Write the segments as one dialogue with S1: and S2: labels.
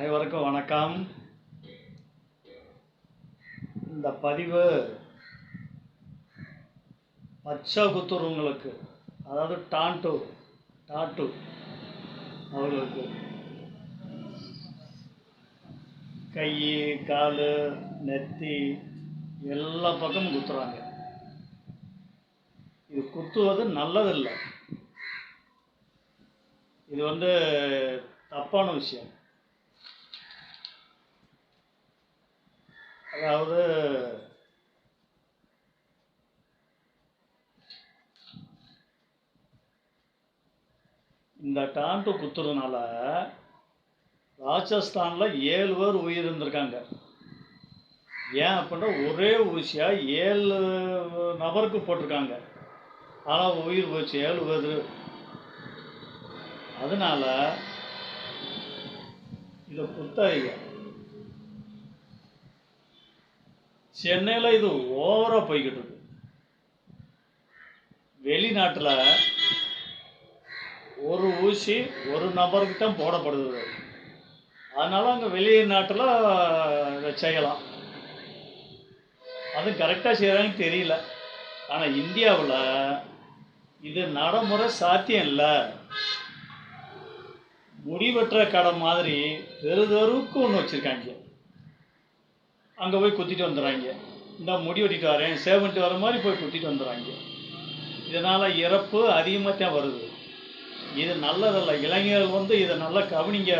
S1: அனைவருக்கும் வணக்கம். இந்த பதிவு பச்சை குத்துறவங்களுக்கு அதாவது டான்டோ டாட்டு அவர்களுக்கு. கை கால் நெத்தி எல்லா பக்கமும் குத்துறாங்க. இது குத்துவது நல்லதில்லை. இது வந்து தப்பான விஷயம். அதாவது இந்த டாண்டு குத்துறதுனால ராஜஸ்தானில் ஏழு பேர் உயிர் இருந்திருக்காங்க ஏன் அப்படின்னா ஒரே ஊசியாக ஏழு நபருக்கு போட்டிருக்காங்க. ஆனால் உயிர் போச்சு ஏழு பேர். அதனால இதை குத்தாதீங்க சென்னையில் இது ஓவராக போய்கிட்டு இருக்கு. வெளிநாட்டில் ஒரு ஊசி ஒரு நபருக்கு தான் போடப்படுது. அதனால் அங்கே வெளிநாட்டில் இதை செய்யலாம். அது கரெக்டாக செய்கிறாங்கன்னு தெரியல. ஆனால் இந்தியாவில் இது நடைமுறை சாத்தியம் இல்லை. முடிவெற்ற கடை மாதிரி தெருதெருவுக்கு ஒன்று வச்சுருக்காங்க. அங்கே போய் குத்திட்டு வந்துடுறாங்க இந்த முடி வெட்டிட்டு வரேன் சேவன்ட்டு வர மாதிரி போய் குத்திட்டு வந்துடுறாங்க இதனால் இறப்பு அதிகமாக தான் வருது. இது நல்லதல்ல. இளைஞர்கள் வந்து இதை நல்லா கவனிங்க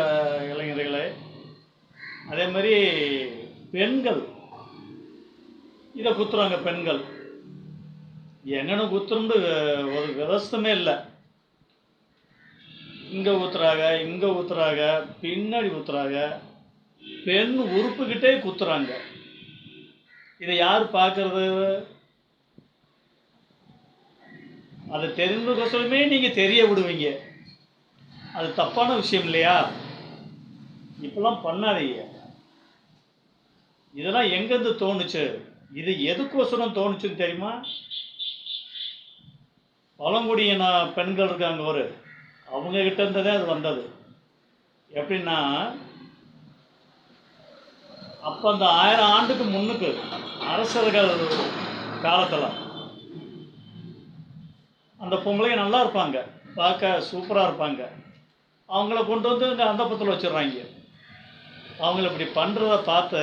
S1: இளைஞர்களே. அதே மாதிரி பெண்கள். இதை குத்துறாங்க பெண்கள். என்னென்னு குத்துறோம்னு ஒரு விவசாயமே இல்லை. இங்கே ஊத்துறாங்க இங்கே ஊத்துறாங்க பின்னாடி ஊத்துறாங்க பெண் உறுப்புக்கிட்டே குத்துறாங்க. இதை யார் பார்க்கறது? அதை தெரிஞ்சதுக்கோசரமே நீங்கள் தெரிய விடுவீங்க. அது தப்பான விஷயம் இல்லையா? இப்பெல்லாம் பண்ணாதீங்க. இதெல்லாம் எங்கேருந்து தோணுச்சு? இது எதுக்கோசரம் தோணுச்சுன்னு தெரியுமா? பழங்குடியின பெண்கள் இருக்காங்க ஒரு அவங்க இருந்ததே அது வந்தது. எப்படின்னா அப்போ அந்த ஆயிரம் ஆண்டுக்கு முன்னுக்கு அரசர்கள் காலத்தில் அந்த பொம்பளைங்க நல்லா இருப்பாங்க. பார்க்க சூப்பராக இருப்பாங்க. அவங்கள கொண்டு வந்து இங்கே அந்தப்பத்தில் வச்சிடுறாங்க. அவங்கள இப்படி பண்ணுறத பார்த்து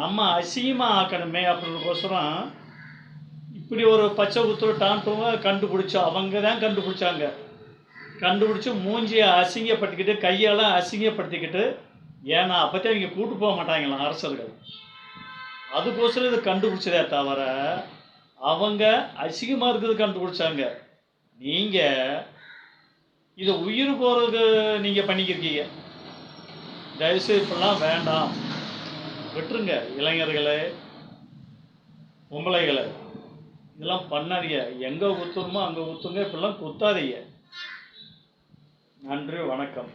S1: நம்ம அசிங்கமாக ஆக்கணுமே அப்படின்றக்கோசரம் இப்படி ஒரு பச்சை குத்துரு டான்ட்டுவை கண்டுபிடிச்சோம் அவங்க தான் கண்டுபிடிச்சாங்க. கண்டுபிடிச்சி மூஞ்சியை அசிங்கப்படுத்திக்கிட்டு கையெல்லாம் அசிங்கப்படுத்திக்கிட்டு ஏன்னா அப்போத்தே இங்கே கூட்டு போக மாட்டாங்களாம் அரசர்கள்? அதுக்கோசரம் இதை கண்டுபிடிச்சதே தவிர அவங்க அசிங்கமாக இருக்கிறது கண்டுபிடிச்சாங்க. நீங்கள் இதை உயிர் போகிறதுக்கு நீங்கள் பண்ணிக்கிருக்கீங்க. தயவுசெய்து இப்படிலாம் வேண்டாம். விட்டுருங்க இளைஞர்களே பொம்பளைகளை. இதெல்லாம் பண்ணாதீங்க. எங்கே குத்துணுமோ அங்கே குத்துங்க இப்படிலாம் குத்தாதீங்க. நன்றி வணக்கம்.